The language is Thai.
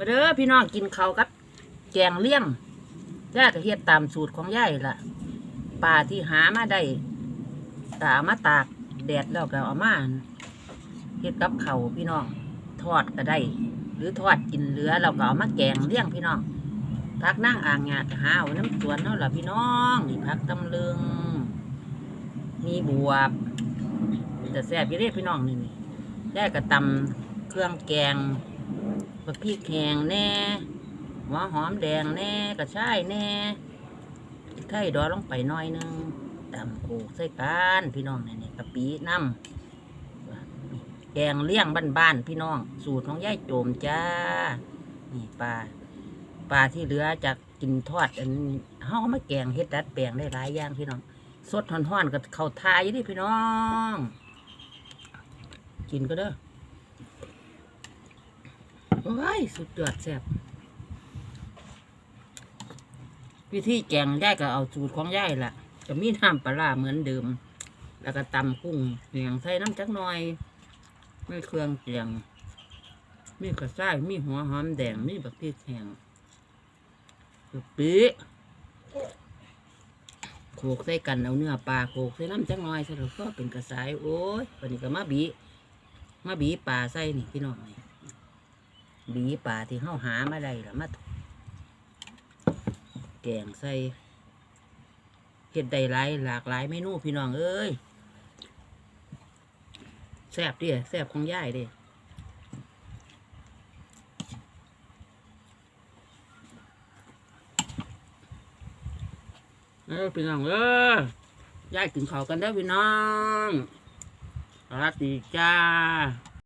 มาเด้อพี่น้องกินเขากับ แกงเลี่ยงย่าก็เฮ็ดตามสูตรของยายล่ะปลาที่หามาได้ก็เอามาตากแดดแล้วก็เอามาเฮ็ดกับเขาพี่น้องทอดก็ได้ หรือทอดกินเหลือเราก็เอามาแกงเลี่ยงพี่น้องพักนั่งอ่างงาก็หาเอาน้ำสวนเนาะล่ะพี่น้องนี่พักตำลึง มีบวบแต่แซ่บยี่เด้พี่น้องนี่นี่ได้กระตำเครื่องแกง บักพริกแห้งแน่หัวหอมแดงแน่กระชายแน่ไข่ดอลงไปน้อยหนึงตำโขกใส่กันพี่น้องนี่นี่กะปิน้ำแกงเลี้ยงบ้านๆพี่น้อง สูตรของยายโจมจ้า นี่ปลาปลาที่เหลือจากกินทอดอันนี้เฮาเอามาแกงเฮ็ดดัดแปลงได้หลายอย่างพี่น้องสดห่อนๆกับเขาวทายอยู่ดิพี่น้อง กินก็เด้อ โอ้ยสุดยอดแซ่บวิธีแกงย่ายก็เอาสูตรของย่ายล่ะก็มีน้ำปลาเหมือนเดิม แล้วก็ตำกุ้งเสียงใส่น้ำจักหน่อยไม่เครื่องเกียง มีกระซ้ายมีหัวหอมแดง มีบักพริกแห้งกะปิโขกใส่กันเอาเนื้อปลาโขกใส่น้ำจังน้อยใส่แล้วก็เป็นกระสายโอ้ยวันนี้ก็มาบีมาบีปลาใส่นี่พี่น้องนี่ บีปลาที่เฮาหามาได้ละมาแกงใส่เห็ดได้หลายหลากหลายเมนูพี่น้องเอ้ยแซ่บดิแซ่บของย่ายดิเออพี่น้องเอ้ยย่ายกินข้าวกันเด้พี่น้องสวัสดีจ้า